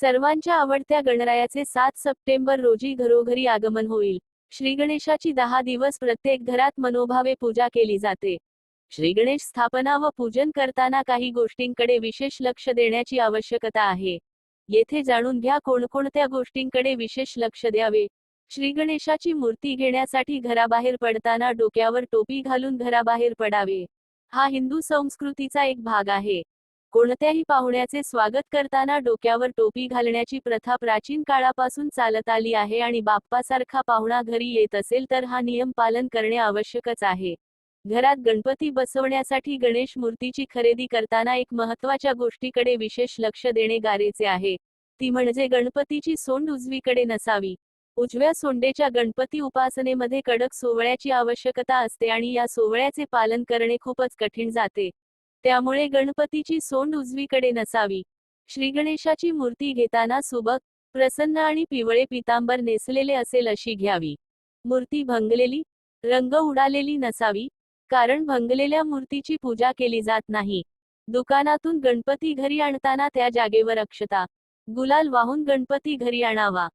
सर्वांच्या आवडत्या गणरायाचे सात सप्टेंबर रोजी घरोघरी आगमन होईल. श्री गणेशाची दहा दिवस प्रत्येक घरात मनोभावे पूजा केली जाते. श्री गणेश स्थापना व पूजन करताना काही गोष्टींकडे विशेष लक्ष देण्याची आवश्यकता आहे. येथे जाणून घ्या कोणकोणत्या गोष्टींकडे विशेष लक्ष द्यावे. श्री गणेशाची मूर्ती घेण्यासाठी घराबाहेर पडताना डोक्यावर टोपी घालून घराबाहेर पडावे. हा हिंदू संस्कृतीचा एक भाग आहे. कोणत्याही पाहुण्याचे स्वागत करताना डोक्यावर टोपी घालण्याची प्रथा प्राचीन काळापासून चालत आली आहे आणि बाप्पासारखा पाहुणा घरी येत असेल तर हा नियम पालन करणे आवश्यकच आहे. घरात गणपती बसवण्यासाठी गणेश मूर्तीची खरेदी करताना एक महत्त्वाच्या गोष्टीकडे विशेष लक्ष देणे गारेचे आहे. ती म्हणजे गणपतीची सोंड उजवीकडे नसावी. उजव्या सोंडेच्या गणपती उपासनेमध्ये कडक सोवळ्याची आवश्यकता असते आणि या सोवळ्याचे पालन करणे खूपच कठीण जाते. त्यामुळे गणपतीची सोंड उजवीकडे नसावी. श्री गणेशाची मूर्ती घेताना सुबक प्रसन्न आणि पिवळे पितांबर नेसलेले असेल अशी घ्यावी. मूर्ती भंगलेली रंग उडालेली नसावी कारण भंगलेल्या मूर्तीची पूजा केली जात नाही. दुकानातून गणपती घरी आणताना त्या जागेवर अक्षता गुलाल वाहून गणपती घरी आणावा.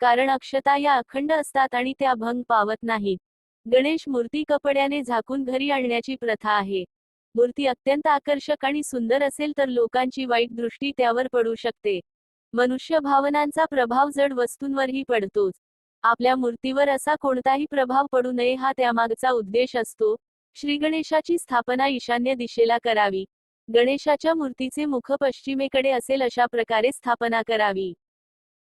कारण अक्षता या अखंड असतात आणि त्या भंग पावत नाहीत. गणेश मूर्ती कपड्याने झाकून घरी आणण्याची प्रथा आहे. मूर्ती अत्यंत आकर्षक आणि सुंदर असेल तर लोकांची वाईट दृष्टी त्यावर पडू शकते. मनुष्य भावनांचा प्रभाव जड वस्तूंवरही पडतोच. आपल्या मूर्तीवर असा कोणताही प्रभाव पडू नये हा त्यामागचा उद्देश असतो. श्री गणेशाची स्थापना ईशान्य दिशेला करावी. गणेशाच्या मूर्तीचे मुख पश्चिमेकडे असेल अशा प्रकारे स्थापना करावी.